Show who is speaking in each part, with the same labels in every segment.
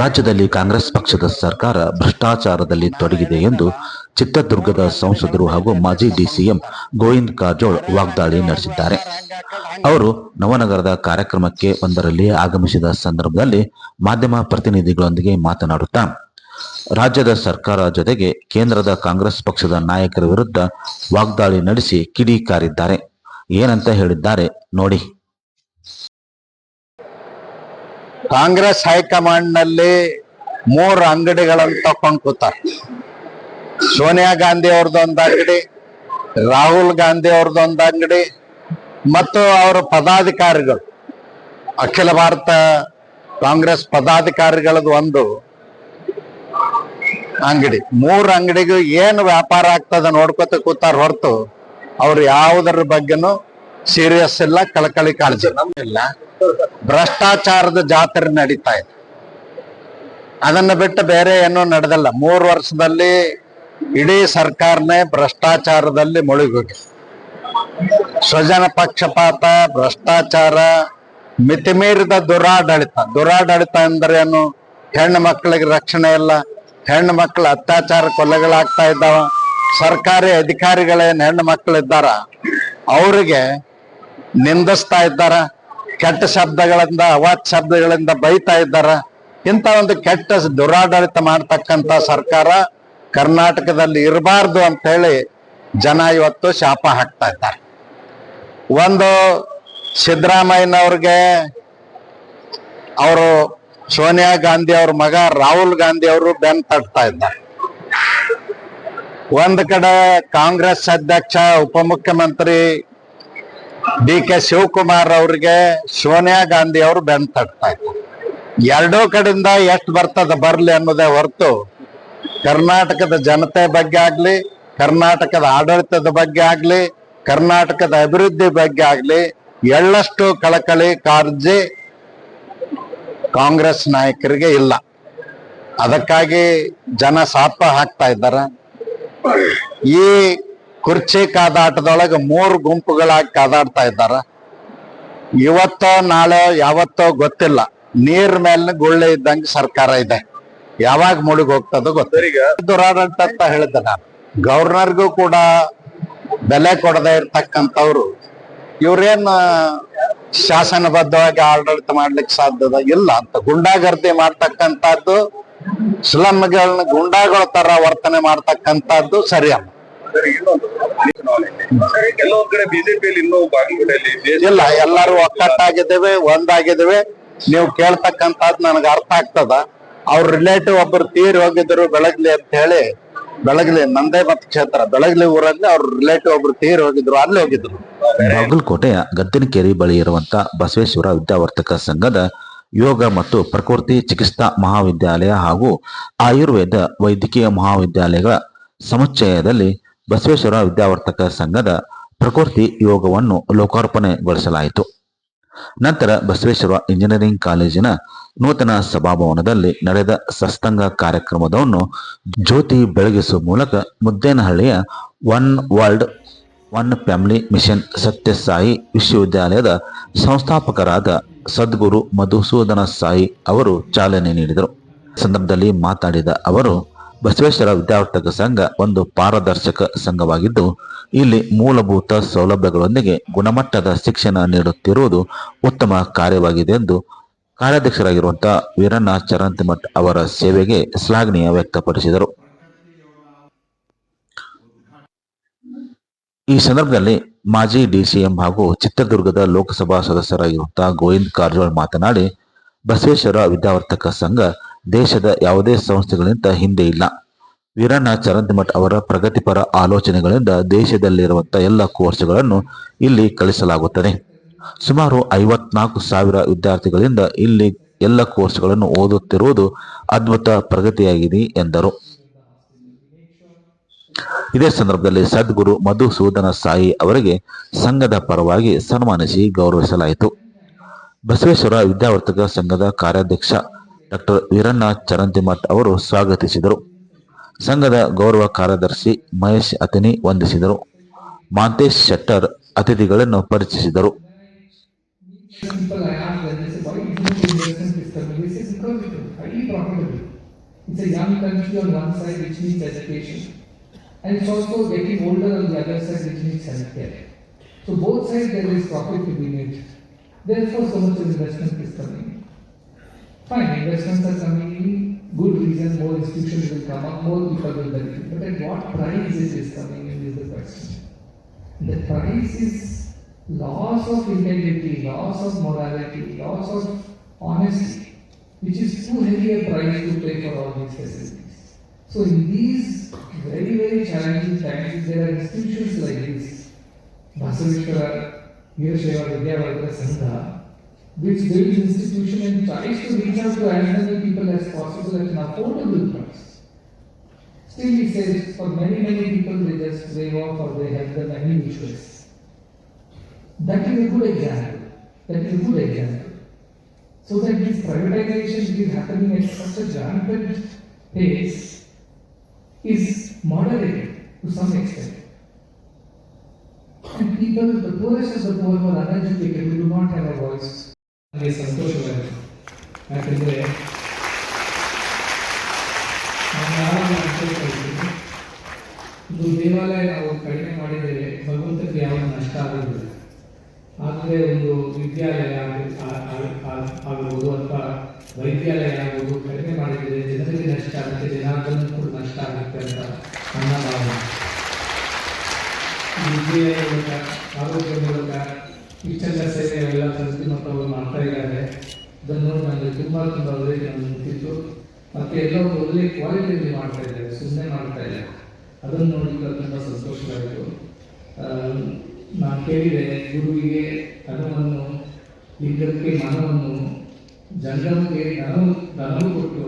Speaker 1: ರಾಜ್ಯದಲ್ಲಿ ಕಾಂಗ್ರೆಸ್ ಪಕ್ಷದ ಸರ್ಕಾರ ಭ್ರಷ್ಟಾಚಾರದಲ್ಲಿ ತೊಡಗಿದೆ ಎಂದು ಚಿತ್ರದುರ್ಗದ ಸಂಸದರು ಹಾಗೂ ಮಾಜಿ ಡಿಸಿಎಂ ಗೋವಿಂದ್ ಕಾರಜೋಳ್ ವಾಗ್ದಾಳಿ ನಡೆಸಿದ್ದಾರೆ. ಅವರು ನವನಗರದ ಕಾರ್ಯಕ್ರಮಕ್ಕೆ ಒಂದರಲ್ಲಿ ಆಗಮಿಸಿದ ಸಂದರ್ಭದಲ್ಲಿ ಮಾಧ್ಯಮ ಪ್ರತಿನಿಧಿಗಳೊಂದಿಗೆ ಮಾತನಾಡುತ್ತಾ, ರಾಜ್ಯದ ಸರ್ಕಾರ ಜೊತೆಗೆ ಕೇಂದ್ರದ ಕಾಂಗ್ರೆಸ್ ಪಕ್ಷದ ನಾಯಕರ ವಿರುದ್ಧ ವಾಗ್ದಾಳಿ ನಡೆಸಿ ಕಿಡಿಕಾರಿದ್ದಾರೆ ಏನಂತ ಹೇಳಿದ್ದಾರೆ ನೋಡಿ.
Speaker 2: ಕಾಂಗ್ರೆಸ್ ಹೈಕಮಾಂಡ್ನಲ್ಲಿ ಮೂರು ಅಂಗಡಿಗಳನ್ನು ತಕೊಂಡ್ ಕೂತಾರ ಸೋನಿಯಾ ಗಾಂಧಿ ಅವ್ರದ್ದು ಒಂದು ಅಂಗಡಿ, ರಾಹುಲ್ ಗಾಂಧಿ ಅವ್ರದ್ದು ಒಂದು ಅಂಗಡಿ, ಮತ್ತು ಅವರ ಪದಾಧಿಕಾರಿಗಳು, ಅಖಿಲ ಭಾರತ ಕಾಂಗ್ರೆಸ್ ಪದಾಧಿಕಾರಿಗಳದ್ದು ಒಂದು ಅಂಗಡಿ. ಮೂರು ಅಂಗಡಿಗೂ ಏನು ವ್ಯಾಪಾರ ಆಗ್ತದ ನೋಡ್ಕೊತ ಕೂತಾರ ಹೊರತು ಅವ್ರು ಯಾವುದರ ಬಗ್ಗೆನೂ ಸೀರಿಯಸ್ ಇಲ್ಲ, ಕಳಕಳಿ ಕಾಳಜಿ. ಇಲ್ಲ ಭ್ರಷ್ಟಾಚಾರದ ಜಾತ್ರೆ ನಡೀತಾ ಇದೆ. ಅದನ್ನ ಬಿಟ್ಟು ಬೇರೆ ಏನೂ ನಡೆದಲ್ಲ. ಮೂರು ವರ್ಷದಲ್ಲಿ ಇಡೀ ಸರ್ಕಾರನೇ ಭ್ರಷ್ಟಾಚಾರದಲ್ಲಿ ಮುಳುಗೋಗಿದೆ ಸ್ವಜನ ಪಕ್ಷಪಾತ, ಭ್ರಷ್ಟಾಚಾರ, ಮಿತಿಮೀರಿದ ದುರಾಡಳಿತ. ದುರಾಡಳಿತ ಅಂದ್ರೆ ಏನು? ಹೆಣ್ಣು ಮಕ್ಕಳಿಗೆ ರಕ್ಷಣೆ ಇಲ್ಲ. ಹೆಣ್ಣು ಮಕ್ಕಳು ಅತ್ಯಾಚಾರ ಕೊಲೆಗಳಾಗ್ತಾ ಇದ್ದಾವ. ಸರ್ಕಾರಿ ಅಧಿಕಾರಿಗಳೇನು ಹೆಣ್ಣು ಮಕ್ಕಳಿದ್ದಾರ? ಅವರಿಗೆ ನಿಂದಿಸ್ತಾ ಇದ್ದಾರ. ಕೆಟ್ಟ ಶಬ್ದಗಳಿಂದ ಅವಾಚ್ ಶಬ್ದಗಳಿಂದ ಬೈತಾ ಇದ್ದಾರ. ಇಂಥ ಒಂದು ಕೆಟ್ಟ ದುರಾಡಳಿತ ಮಾಡ್ತಕ್ಕಂತ ಸರ್ಕಾರ ಕರ್ನಾಟಕದಲ್ಲಿ ಇರಬಾರ್ದು ಅಂತ ಹೇಳಿ ಜನ ಇವತ್ತು ಶಾಪ ಹಾಕ್ತಾ ಇದ್ದಾರೆ. ಒಂದು ಸಿದ್ದರಾಮಯ್ಯನವ್ರಿಗೆ ಅವರು ಸೋನಿಯಾ ಗಾಂಧಿ ಅವ್ರ ಮಗ ರಾಹುಲ್ ಗಾಂಧಿ ಅವರು ಬೆನ್ ತಟ್ತಾ ಇದ್ದಾರೆ. ಒಂದ್ ಕಡೆ ಕಾಂಗ್ರೆಸ್ ಅಧ್ಯಕ್ಷ, ಉಪಮುಖ್ಯಮಂತ್ರಿ ಡಿ ಕೆ ಶಿವಕುಮಾರ್ ಅವ್ರಿಗೆ ಸೋನಿಯಾ ಗಾಂಧಿ ಅವರು ಬೆನ್ ತಟ್ತಾ ಇದ್ದಾರೆ ಎರಡೂ ಕಡೆಯಿಂದ ಎಷ್ಟು ಬರ್ತದ ಬರ್ಲಿ ಅನ್ನೋದೇ ಹೊರತು ಕರ್ನಾಟಕದ ಜನತೆ ಬಗ್ಗೆ ಆಗ್ಲಿ, ಕರ್ನಾಟಕದ ಆಡಳಿತದ ಬಗ್ಗೆ ಆಗ್ಲಿ, ಕರ್ನಾಟಕದ ಅಭಿವೃದ್ಧಿ ಬಗ್ಗೆ ಆಗ್ಲಿ ಎಳ್ಳಷ್ಟು ಕಳಕಳಿ ಕಾಳಜಿ ಕಾಂಗ್ರೆಸ್ ನಾಯಕರಿಗೆ ಇಲ್ಲ. ಅದಕ್ಕಾಗಿ ಜನ ಸಾಪ ಹಾಕ್ತಾ ಇದ್ದಾರೆ. ಈ ಕುರ್ಚಿ ಕಾದಾಟದೊಳಗೆ ಮೂರು ಗುಂಪುಗಳಾಗಿ ಕಾದಾಡ್ತಾ ಇದ್ದಾರೆ. ಇವತ್ತೋ ನಾಳೆ ಯಾವತ್ತೋ ಗೊತ್ತಿಲ್ಲ. ನೀರ್ ಮೇಲಿನ ಗುಳ್ಳೆ ಇದ್ದಂಗೆ ಸರ್ಕಾರ ಇದೆ. ಯಾವಾಗ ಮುಳುಗ್ ಹೋಗ್ತದೋ ಗೊತ್ತಿಲ್ಲ ದುರಾಡಳಿತ ಅಂತ ಹೇಳಿದ್ದೆ ನಾನು. ಗವರ್ನರ್ಗೂ ಕೂಡ ಬೆಲೆ ಕೊಡದೆ ಇರ್ತಕ್ಕಂಥವ್ರು ಇವ್ರೇನ್ ಶಾಸನಬದ್ಧವಾಗಿ ಆಡಳಿತ ಮಾಡ್ಲಿಕ್ಕೆ ಸಾಧ್ಯದ ಇಲ್ಲ ಅಂತ. ಗುಂಡಾಗರ್ದಿ ಮಾಡ್ತಕ್ಕಂಥದ್ದು ಸ್ಲಮ್ಗಳನ್ನ ಗುಂಡಾಗಳ ತರ ವರ್ತನೆ ಮಾಡ್ತಕ್ಕಂಥದ್ದು ಸರಿಯಲ್ಲ.
Speaker 3: ಸರಿ ಇನ್ನೊಂದು ಸರಿ, ಕೆಲವೊಂದ್ ಕಡೆ ಬಿಜೆಪಿಯಲ್ಲಿ ಇನ್ನೂ ಬಾಗಲಕೋಟೆಯಲ್ಲಿ
Speaker 2: ಇಲ್ಲ ಎಲ್ಲರೂ ಒಕ್ಕಟ್ಟಾಗಿದ್ದೇವೆ ಒಂದಾಗಿದ್ದೇವೆ. ನೀವು ಕೇಳ್ತಕ್ಕಂಥದ್ದು ನನಗೆ ಅರ್ಥ ಆಗ್ತದ. ಅವ್ರ ರಿಲೇಟಿವ್ ಒಬ್ಬರು ತೀರಿ ಹೋಗಿದ್ರು ಬೆಳಗ್ಲಿ ಅಂತ ಹೇಳಿ ಬೆಳಗ್ಲಿ ನಂದೇ ಮತ್ ಕ್ಷೇತ್ರ ಬೆಳಗ್ಲಿ ಊರಲ್ಲಿ ಅವ್ರ ರಿಲೇಟಿವ್ ಒಬ್ರು ತೀರಿ ಹೋಗಿದ್ರು ಅಲ್ಲಿ ಹೋಗಿದ್ರು.
Speaker 1: ಬಾಗಲಕೋಟೆಯ ಗದ್ದಿನಕೇರಿ ಬಳಿ ಇರುವಂತ ಬಸವೇಶ್ವರ ವಿದ್ಯಾವರ್ತಕ ಸಂಘದ ಯೋಗ ಮತ್ತು ಪ್ರಕೃತಿ ಚಿಕಿತ್ಸಾ ಮಹಾವಿದ್ಯಾಲಯ ಹಾಗೂ ಆಯುರ್ವೇದ ವೈದ್ಯಕೀಯ ಮಹಾವಿದ್ಯಾಲಯಗಳ ಸಮುಚ್ಚಯದಲ್ಲಿ ಬಸವೇಶ್ವರ ವಿದ್ಯಾವರ್ತಕ ಸಂಘದ ಪ್ರಕೃತಿ ಯೋಗವನ್ನು ಲೋಕಾರ್ಪಣೆಗೊಳಿಸಲಾಯಿತು. ನಂತರ ಬಸವೇಶ್ವರ ಇಂಜಿನಿಯರಿಂಗ್ ಕಾಲೇಜಿನ ನೂತನ ಸಭಾಭವನದಲ್ಲಿ ನಡೆದ ಸಸ್ತಂಗ ಕಾರ್ಯಕ್ರಮವನ್ನು ಜ್ಯೋತಿ ಬೆಳಗಿಸುವ ಮೂಲಕ ಮುದ್ದೇನಹಳ್ಳಿಯ one world, one family mission Sathya Sai ವಿಶ್ವವಿದ್ಯಾಲಯದ ಸಂಸ್ಥಾಪಕರಾದ ಸದ್ಗುರು ಮಧುಸೂದನ ಸಾಯಿ ಅವರು ಚಾಲನೆ ನೀಡಿದರು. ಸಂದರ್ಭದಲ್ಲಿ ಮಾತನಾಡಿದ ಅವರು ಬಸವೇಶ್ವರ ವಿದ್ಯಾವರ್ತಕ ಸಂಘ ಒಂದು ಪಾರದರ್ಶಕ ಸಂಘವಾಗಿದ್ದು, ಇಲ್ಲಿ ಮೂಲಭೂತ ಸೌಲಭ್ಯಗಳೊಂದಿಗೆ ಗುಣಮಟ್ಟದ ಶಿಕ್ಷಣ ನೀಡುತ್ತಿರುವುದು ಉತ್ತಮ ಕಾರ್ಯವಾಗಿದೆ ಎಂದು ಕಾರ್ಯಾಧ್ಯಕ್ಷರಾಗಿರುವಂತಹ ವೀರಣ್ಣ ಚರಂತಿಮಠ್ ಅವರ ಸೇವೆಗೆ ಶ್ಲಾಘನೀಯ ವ್ಯಕ್ತಪಡಿಸಿದರು. ಈ ಸಂದರ್ಭದಲ್ಲಿ ಮಾಜಿ ಡಿಸಿಎಂ ಹಾಗೂ ಚಿತ್ರದುರ್ಗದ ಲೋಕಸಭಾ ಸದಸ್ಯರಾಗಿರುವಂತಹ ಗೋವಿಂದ್ ಕಾರಜೋಳ್ ಮಾತನಾಡಿ, ಬಸವೇಶ್ವರ ವಿದ್ಯಾವರ್ತಕ ಸಂಘ ದೇಶದ ಯಾವುದೇ ಸಂಸ್ಥೆಗಳಿಂದ ಹಿಂದೆ ಇಲ್ಲ. ವೀರಣ್ಣ ಚರಂತಿಮಠ್ ಅವರ ಪ್ರಗತಿಪರ ಆಲೋಚನೆಗಳಿಂದ ದೇಶದಲ್ಲಿರುವಂತಹ ಎಲ್ಲ ಕೋರ್ಸ್ಗಳನ್ನು ಇಲ್ಲಿ ಕಲಿಸಲಾಗುತ್ತದೆ ಸುಮಾರು ಐವತ್ನಾಲ್ಕು ಸಾವಿರ ವಿದ್ಯಾರ್ಥಿಗಳಿಂದ ಇಲ್ಲಿ ಎಲ್ಲ ಕೋರ್ಸ್ಗಳನ್ನು ಓದುತ್ತಿರುವುದು ಅದ್ಭುತ ಪ್ರಗತಿಯಾಗಿದೆ ಎಂದರು. ಇದೇ ಸಂದರ್ಭದಲ್ಲಿ ಸದ್ಗುರು ಮಧುಸೂದನ ಸಾಯಿ ಅವರಿಗೆ ಸಂಘದ ಪರವಾಗಿ ಸನ್ಮಾನಿಸಿ ಗೌರವಿಸಲಾಯಿತು. ಬಸವೇಶ್ವರ ವಿದ್ಯಾವರ್ತಕ ಸಂಘದ ಕಾರ್ಯಾಧ್ಯಕ್ಷ ಡಾಕ್ಟರ್ ವೀರಣ್ಣ ಚರಂತಿಮಠ್ ಅವರು ಸ್ವಾಗತಿಸಿದರು ಸಂಘದ ಗೌರವ ಕಾರ್ಯದರ್ಶಿ ಮಹೇಶ್ ಅತಿನಿ ವಂದಿಸಿದರು ಮಾಂತೇಶ್ ಶೆಟ್ಟರ್ ಅತಿಥಿಗಳನ್ನು ಪರಿಚಯಿಸಿದರು
Speaker 4: both sides, there is to be. Therefore, so much of investment is coming. Fine, investments are coming in, good reason, more institutions will come up, more people will benefit. But at what price it is coming in is the question. The price is loss of integrity, loss of morality, loss of honesty, which is too heavy a price to pay for all these facilities. So in these very, very challenging times, there are institutions like this, Basaveshwara Veerashaiva Vidyavardhana Sangha, which builds institution and tries to reach out to as many people as possible at an affordable price. Still, he says, for many, many people, they just waive off or they help them any which ways. That is a good example. That is a good example. So that this privatization which is happening at such a rampant pace is moderated to some extent. And people, the poorest of the poor are uneducated, who do not have a voice, ನನಗೆ ಸಂತೋಷವಾಯಿತು. ಯಾಕೆಂದರೆ ಇದು ದೇವಾಲಯ ನಾವು ಕಡಿಮೆ ಮಾಡಿದರೆ ಭಗವಂತನಿಗೆ ಯಾವ ನಷ್ಟ ಆಗೋದಿಲ್ಲ ಆದರೆ ಒಂದು ವಿದ್ಯಾಲಯ ಆಗ- ಆ- ಆ- ಆ- ಆಗ್ಬೋದು ಅಥವಾ ವೈದ್ಯಾಲಯ ಆಗ್ಬೋದು ಕಡಿಮೆ ಮಾಡಿದರೆ ಜನರಿಗೆ ನಷ್ಟ ಆಗುತ್ತೆ ಜನಾರ್ದನ ಕೂಡ ನಷ್ಟ ಆಗುತ್ತೆ ಅಂತ ನನ್ನ ಭಾವನೆ. ವಿದ್ಯೆಯ ಮೂಲಕ ಆರೋಗ್ಯ ಮೂಲಕ ಇಷ್ಟೆಲ್ಲ ಸೇವೆ ಎಲ್ಲ ಸಂಸ್ಥೆ ಮಕ್ಕಳು ಮಾಡ್ತಾ ಇದ್ದಾರೆ. ಅದನ್ನು ನೋಡಿ ನನಗೆ ತುಂಬ ತುಂಬ ಒಳ್ಳೆಯ ಅನಿಸ್ತಿತ್ತು. ಮತ್ತೆ ಎಲ್ಲ ಒಳ್ಳೆ ಕ್ವಾಲಿಟಿಯಲ್ಲಿ ಮಾಡ್ತಾ ಇದ್ದಾರೆ ಸುಮ್ಮನೆ ಮಾಡ್ತಾ ಇಲ್ಲ ಅದನ್ನು ನೋಡಿ ತುಂಬ ಸಂತೋಷವಾಯಿತು. ನಾನು ಕೇಳಿದೆ, ಗುರುವಿಗೆ ಧನವನ್ನು, ಲಿಂಗಕ್ಕೆ ಮನವನ್ನು ಜಂಗಮಕ್ಕೆ ಧನವು ಧನವು ಕೊಟ್ಟು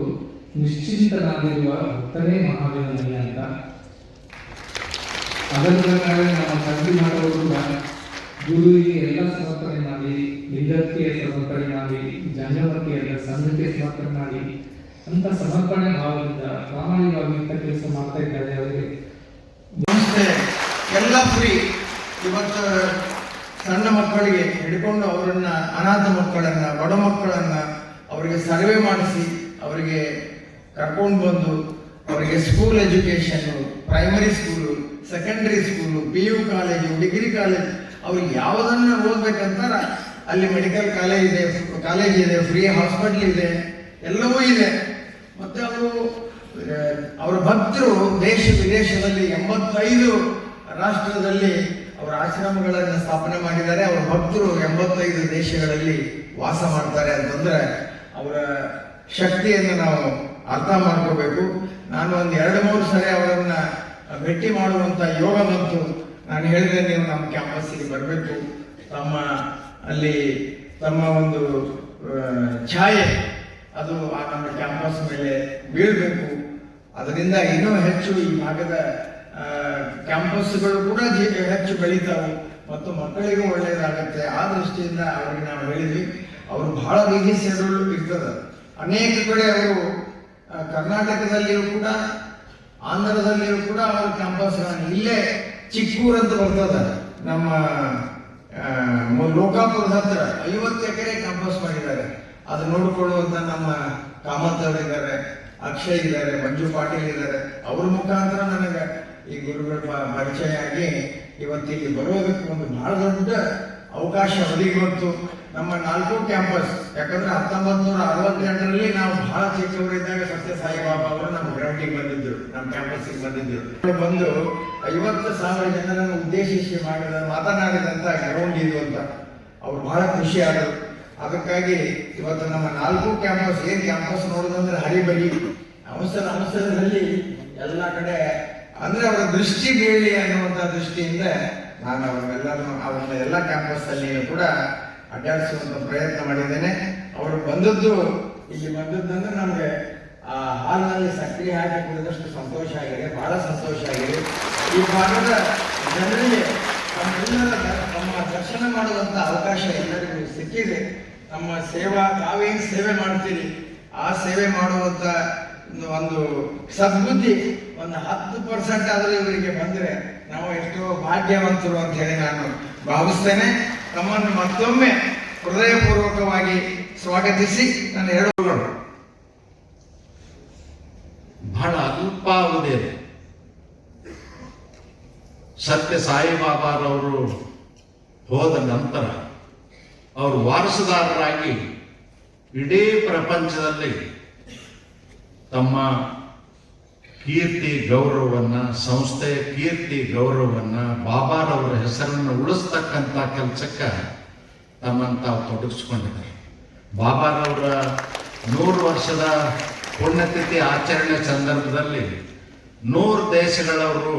Speaker 4: ನಿಶ್ಚಿಂತನಾಗಿರುವ ಭಕ್ತನೇ ಮಹಾವೀರನಯ್ಯ ಅಂತ. ಅದರ ಪ್ರಕಾರ ನಾವು ಖರೀದಿ ಮಾಡುವಾಗ ಗುರುವಿಗೆ ಎಲ್ಲ ಮಾಡಿ ಲಿಂಗಕ್ಕೆ ಸಮರ್ಪಣೆ ಮಾಡಿ ಜಂಗಮಕ್ಕೆ ಎಲ್ಲ ಸಂಘಕ್ಕೆ ಸಮರ್ಪಣೆ ಮಾಡಿ ಅಂತ ಸಮರ್ಪಣೆ ಭಾವದಿಂದ ಪ್ರಾಮಾಣಿಕವಾಗಿ ಇಂಥ ಕೆಲಸ ಮಾಡ್ತಾ ಇದ್ದಾರೆ ಅವರಿಗೆ.
Speaker 5: ನಮಸ್ತೆ. ಎಲ್ಲ ಫ್ರೀ. ಇವತ್ತು ಸಣ್ಣ ಮಕ್ಕಳಿಗೆ ಹಿಡ್ಕೊಂಡು ಅವರನ್ನ ಅನಾಥ ಮಕ್ಕಳನ್ನ, ಬಡ ಮಕ್ಕಳನ್ನ ಅವರಿಗೆ ಸರ್ವೆ ಮಾಡಿಸಿ ಅವರಿಗೆ ಕರ್ಕೊಂಡು ಬಂದು ಅವರಿಗೆ school education primary school secondary school P U college degree college ಅವ್ರಿಗೆ ಯಾವುದನ್ನ ಓದ್ಬೇಕಂತಾರ ಅಲ್ಲಿ ಮೆಡಿಕಲ್ ಕಾಲೇಜ್ ಇದೆ ಕಾಲೇಜ್ ಇದೆ ಫ್ರೀ ಹಾಸ್ಪಿಟಲ್ ಇದೆ, ಎಲ್ಲವೂ ಇದೆ. ಮತ್ತು ಅವರು ಅವರ ಭಕ್ತರು ದೇಶ ವಿದೇಶದಲ್ಲಿ ಎಂಬತ್ತೈದು ರಾಷ್ಟ್ರದಲ್ಲಿ ಅವರ ಆಶ್ರಮಗಳನ್ನು ಸ್ಥಾಪನೆ ಮಾಡಿದ್ದಾರೆ. ಅವರ ಭಕ್ತರು ಎಂಬತ್ತೈದು ದೇಶಗಳಲ್ಲಿ ವಾಸ ಮಾಡ್ತಾರೆ ಅಂತಂದ್ರೆ ಅವರ ಶಕ್ತಿಯನ್ನು ನಾವು ಅರ್ಥ ಮಾಡ್ಕೋಬೇಕು. ನಾನು ಒಂದು ಎರಡು ಮೂರು ಸರಿ ಅವರನ್ನ ಭೇಟಿ ಮಾಡುವಂತ ಯೋಗ ಬಂತು. ನಾನು ಹೇಳಿದೆ ನೀವು ನಮ್ಮ ಕ್ಯಾಂಪಸ್ಸಿಗೆ ಬರಬೇಕು. ತಮ್ಮ ಅಲ್ಲಿ ತಮ್ಮ ಒಂದು ಛಾಯೆ, ಅದು ಆ ನಮ್ಮ ಕ್ಯಾಂಪಸ್ ಮೇಲೆ ಬೀಳಬೇಕು. ಅದರಿಂದ ಇನ್ನೂ ಹೆಚ್ಚು ಈ ಭಾಗದ ಕ್ಯಾಂಪಸ್ಗಳು ಕೂಡ ಹೆಚ್ಚು ಬೆಳೀತಾವೆ ಮತ್ತು ಮಕ್ಕಳಿಗೂ ಒಳ್ಳೆಯದಾಗುತ್ತೆ. ಆ ದೃಷ್ಟಿಯಿಂದ ಅವರಿಗೆ ನಾವು ಹೇಳಿದ್ವಿ, ಅವರು ಬಹಳ ರೀತಿ ಸೇರಲು ಇರ್ತದೆ. ಅನೇಕ ಕಡೆ ಅವರು ಕರ್ನಾಟಕದಲ್ಲಿಯೂ ಕೂಡ, ಆಂಧ್ರದಲ್ಲಿಯೂ ಕೂಡ ಅವರು ಕ್ಯಾಂಪಸ್ ಇಲ್ಲೇ ಚಿಕ್ಕೂರಂತ ಬರ್ತದೆ. ನಮ್ಮ ಲೋಕಾಪುರದ ಹತ್ರ ಐವತ್ತು ಎಕರೆ ಕ್ಯಾಂಪಸ್ ಮಾಡಿದ್ದಾರೆ. ಅದು ನೋಡಿಕೊಳ್ಳುವಂಥ ನಮ್ಮ ಕಾಮತ್ ಅವರಿದ್ದಾರೆ ಅಕ್ಷಯ್ ಇದ್ದಾರೆ, ಮಂಜು ಪಾಟೀಲ್ ಇದ್ದಾರೆ. ಅವ್ರ ಮುಖಾಂತರ ನನಗೆ ಈ ಗುರುಗಳ ಪರಿಚಯ ಆಗಿ ಇವತ್ತಿಗೆ ಬರೋದಕ್ಕೆ ಒಂದು ಬಹಳ ದೊಡ್ಡ ಅವಕಾಶ ಒದಗಿ ಬಂತು ನಮ್ಮ ನಾಲ್ಕು ಕ್ಯಾಂಪಸ್ ಯಾಕಂದ್ರೆ ಹತ್ತೊಂಬತ್ತು ನೂರ ಅರವತ್ತೆಂಟರಲ್ಲಿ ನಾವು ಬಹಳ ಚಿಕ್ಕವರಿದ್ದಾಗ ಸತ್ಯ ಸಾಯಿಬಾಬಾ ಅವರು ನಮ್ಮ ಗ್ರೌಂಡಿಗೆ ಬಂದಿದ್ರು ನಮ್ಮ ಕ್ಯಾಂಪಸ್ಸಿಗೆ ಬಂದಿದ್ರು ಅವ್ರು ಬಂದು ಐವತ್ತು ಸಾವಿರ ಜನರನ್ನು ಉದ್ದೇಶಿಸಿ ಮಾಡಿದ ಮಾತನಾಡಿದಂತ ಗ್ರೌಂಡ್ ಇದು ಅಂತ. ಅವ್ರು ಬಹಳ ಖುಷಿ ಆದರು. ಅದಕ್ಕಾಗಿ ಇವತ್ತು ನಮ್ಮ ನಾಲ್ಕು ಕ್ಯಾಂಪಸ್ ಏನು ಕ್ಯಾಂಪಸ್ ನೋಡೋದಂದ್ರೆ ಹರಿಬರಿ ಅವಸರ ಅವಸರದಲ್ಲಿ ಎಲ್ಲ ಕಡೆ, ಅಂದ್ರೆ ಅವರ ದೃಷ್ಟಿ ಬೇಳಿ ಅನ್ನುವಂತ ದೃಷ್ಟಿಯಿಂದ ನಾನು ಅವ್ರನ್ನೆಲ್ಲರೂ ಅವನ್ನ ಎಲ್ಲ ಕ್ಯಾಂಪಸ್ ಅಲ್ಲಿ ಕೂಡ ಅಡ್ಡಾಡಿಸುವಂತ ಪ್ರಯತ್ನ ಮಾಡಿದ್ದೇನೆ. ಅವರು ಬಂದದ್ದು, ಇಲ್ಲಿ ಬಂದದ್ದಂದ್ರೆ ನಮಗೆ ಆ ಹಾಲ್ನಲ್ಲಿ ಸಕ್ರಿಯ ಹಾಕಿ ಕುಡಿದಷ್ಟು ಸಂತೋಷ ಆಗಿದೆ, ಬಹಳ ಸಂತೋಷ ಆಗಿದೆ. ಈ ಭಾಗದ ಜನರಿಗೆ ತಮ್ಮೆಲ್ಲರ ತಮ್ಮ ದರ್ಶನ ಮಾಡುವಂತ ಅವಕಾಶ ಎಲ್ಲರಿಗೂ ಸಿಕ್ಕಿದೆ. ನಮ್ಮ ಸೇವಾ, ತಾವೇನು ಸೇವೆ ಮಾಡ್ತೀರಿ? ಆ ಸೇವೆ ಮಾಡುವಂತ ಒಂದು- ಒಂದು ಸದ್ಬುದ್ಧಿ ಒಂದು ಹತ್ತು ಪರ್ಸೆಂಟ್ ಆದರೂ ಇವರಿಗೆ ಬಂದ್ರೆ ನಾವು ಎಷ್ಟೋ ಭಾಗ್ಯವಂತರು ಅಂತ ಹೇಳಿ ನಾನು ಭಾವಿಸ್ತೇನೆ. ತಮ್ಮನ್ನು ಮತ್ತೊಮ್ಮೆ ಹೃದಯಪೂರ್ವಕವಾಗಿ ಸ್ವಾಗತಿಸಿ ನನ್ನ ಹೇಳುವುದು
Speaker 6: ಬಹಳ ಅಲ್ಪಾವಧಿಯಲ್ಲಿ ಸತ್ಯ ಸಾಯಿಬಾಬಾರವರು ಹೋದ ನಂತರ ಅವರು ವಾರಸುದಾರರಾಗಿ ಇಡೀ ಪ್ರಪಂಚದಲ್ಲಿ ತಮ್ಮ ಕೀರ್ತಿ ಗೌರವವನ್ನು ಸಂಸ್ಥೆಯ ಕೀರ್ತಿ ಗೌರವವನ್ನು ಬಾಬಾರವರ ಹೆಸರನ್ನು ಉಳಿಸ್ತಕ್ಕಂಥ ಕೆಲಸಕ್ಕೆ ತಮ್ಮನ್ನು ತಾವು ತೊಡಗಿಸ್ಕೊಂಡಿದ್ದಾರೆ. ಬಾಬಾರವರ ನೂರು ವರ್ಷದ ಪುಣ್ಯತಿಥಿ ಆಚರಣೆ ಸಂದರ್ಭದಲ್ಲಿ ನೂರು ದೇಶಗಳವರು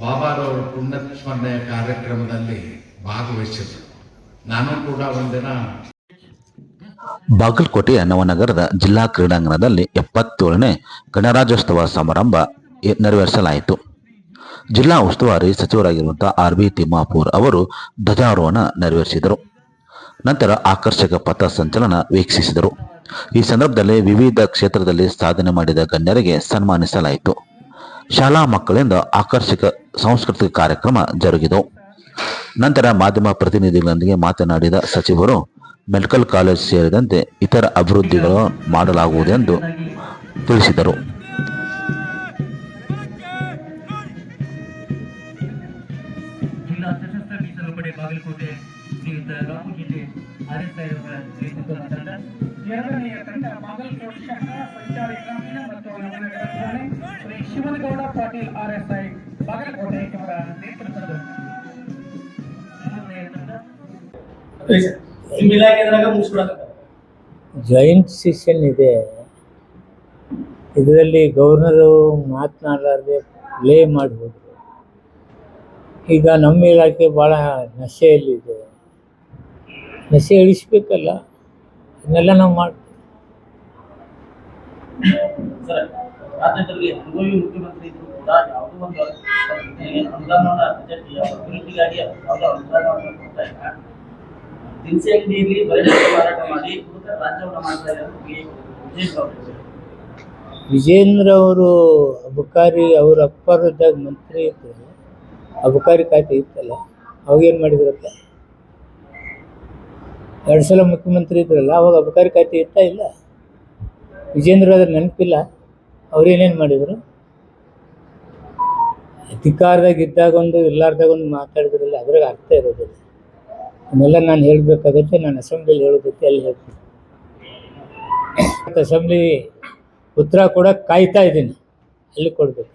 Speaker 6: ಬಾಬಾರವರ ಪುಣ್ಯಸ್ಮರಣೆ ಕಾರ್ಯಕ್ರಮದಲ್ಲಿ ಭಾಗವಹಿಸಿದ್ರು. ನಾನು ಕೂಡ ಒಂದಿನ
Speaker 1: ಬಾಗಲಕೋಟೆಯ ನವನಗರದ ಜಿಲ್ಲಾ ಕ್ರೀಡಾಂಗಣದಲ್ಲಿ ಎಪ್ಪತ್ತೇಳನೇ ಗಣರಾಜ್ಯೋತ್ಸವ ಸಮಾರಂಭ ನೆರವೇರಿಸಲಾಯಿತು. ಜಿಲ್ಲಾ ಉಸ್ತುವಾರಿ ಸಚಿವರಾಗಿರುವಂತಹ ಆರ್ ಬಿ ತಿಮ್ಮಾಪೂರ್ ಅವರು ಧ್ವಜಾರೋಹಣ ನೆರವೇರಿಸಿದರು. ನಂತರ ಆಕರ್ಷಕ ಪಥ ಸಂಚಲನ ವೀಕ್ಷಿಸಿದರು. ಈ ಸಂದರ್ಭದಲ್ಲಿ ವಿವಿಧ ಕ್ಷೇತ್ರದಲ್ಲಿ ಸಾಧನೆ ಮಾಡಿದ ಗಣ್ಯರಿಗೆ ಸನ್ಮಾನಿಸಲಾಯಿತು. ಶಾಲಾ ಮಕ್ಕಳಿಂದ ಆಕರ್ಷಕ ಸಾಂಸ್ಕೃತಿಕ ಕಾರ್ಯಕ್ರಮ ಜರುಗಿದವು. ನಂತರ ಮಾಧ್ಯಮ ಪ್ರತಿನಿಧಿಗಳೊಂದಿಗೆ ಮಾತನಾಡಿದ ಸಚಿವರು ಮೆಡಿಕಲ್ ಕಾಲೇಜ್ ಸೇರಿದಂತೆ ಇತರ ಅಭಿವೃದ್ಧಿಗಳು ಮಾಡಲಾಗುವುದೆಂದು ತಿಳಿಸಿದರು.
Speaker 7: ಜಿಲ್ಲಾ ಆರ್ ಎಸ್ ಐ ಬಾಗಲಕೋಟೆ ಅವರ ನೇತೃತ್ವದ ತಂಡ
Speaker 8: ಎರಡನೆಯ ತಂಡ ಬಾಗಲಕೋಟೆ ಶಹರ ಸಂಚಾರಿ ಗ್ರಾಮೀಣ ಮತ್ತು ನವನಗರ ಠಾಣೆ ಶ್ರೀ ಶಿವನಗೌಡ ಪಾಟೀಲ್ ಆರ್ಎಸ್ಐ ಬಾಗಲಕೋಟೆ ಇವರ ನೇತೃತ್ವದ
Speaker 7: ಮೂರನೆಯ ತಂಡ.
Speaker 8: ಮಿಲಾಗಿದ್ರಾಗ ಮುಗಿಸ್ಬಿಡಕ
Speaker 9: ಜಾಯಿಂಟ್ ಸೆಷನ್ ಇದೆ. ಇದರಲ್ಲಿ ಗವರ್ನರು ಮಾತನಾಡಲಾರ್ದೆ ಪ್ಲೇ ಮಾಡ್ಬೋದು. ಈಗ ನಮ್ಮ ಇಲಾಖೆ ಭಾಳ ನಶೆಯಲ್ಲಿದೆ. ನಶೆ ಇಳಿಸ್ಬೇಕಲ್ಲ ಇದನ್ನೆಲ್ಲ ನಾವು ಮಾಡ್ತೀವಿ
Speaker 8: ಸರ್ ರಾಜ್ಯದಲ್ಲಿ ಅನುಭವಿ ಮುಖ್ಯಮಂತ್ರಿ ಇದ್ರು ಕೂಡ ಯಾವುದೋ ಒಂದು ಅನುದಾನವನ್ನ ಬಜೆಟ್ ಅಭಿವೃದ್ಧಿಗಾಗಿ ಯಾವುದೋ ಅನುದಾನವನ್ನು ಕೊಡ್ತಾ ಇಲ್ಲ. ದಿನಸಿ ಮಾರಾಟ ಮಾಡಿ ರಾಜ್ಯವನ್ನು ಮಾಡ್ತಾ ಅವರು.
Speaker 9: ವಿಜೇಂದ್ರ ಅವರು, ಅಬಕಾರಿ ಅವ್ರ ಅಪ್ಪರದಾಗ ಮಂತ್ರಿ ಇದ್ರು. ಅಬಕಾರಿ ಖಾತೆ ಇತ್ತಲ್ಲ ಅವಾಗೇನು ಮಾಡಿದ್ರಪ್ಪ? ಎರಡು ಸಲ ಮುಖ್ಯಮಂತ್ರಿ ಇದ್ರಲ್ಲ, ಅವಾಗ ಅಬಕಾರಿ ಖಾತೆ ಇತ್ತಾ ಇಲ್ಲ? ವಿಜೇಂದ್ರ ಅದ್ರ ನೆನಪಿಲ್ಲ ಅವ್ರೇನೇನು ಮಾಡಿದರು? ಅಧಿಕಾರದಾಗ ಇದ್ದಾಗ ಒಂದು ಇಲ್ಲಾರ್ದಾಗ ಒಂದು ಮಾತಾಡಿದ್ರಲ್ಲ, ಅದ್ರಾಗ ಅರ್ಥ ಇರೋದಿಲ್ಲ. ಅದನ್ನೆಲ್ಲ ನಾನು ಹೇಳಬೇಕಾಗತ್ತೆ, ನಾನು ಅಸೆಂಬ್ಲಿಯಲ್ಲಿ ಹೇಳೋದಕ್ಕೆ ಅಲ್ಲಿ ಹೇಳ್ತೀನಿ. ಅಸೆಂಬ್ಲಿ ಉತ್ತರ ಕೂಡ ಕಾಯ್ತಾ ಇದ್ದೀನಿ. ಅಲ್ಲಿ ಕೊಡಬೇಕು.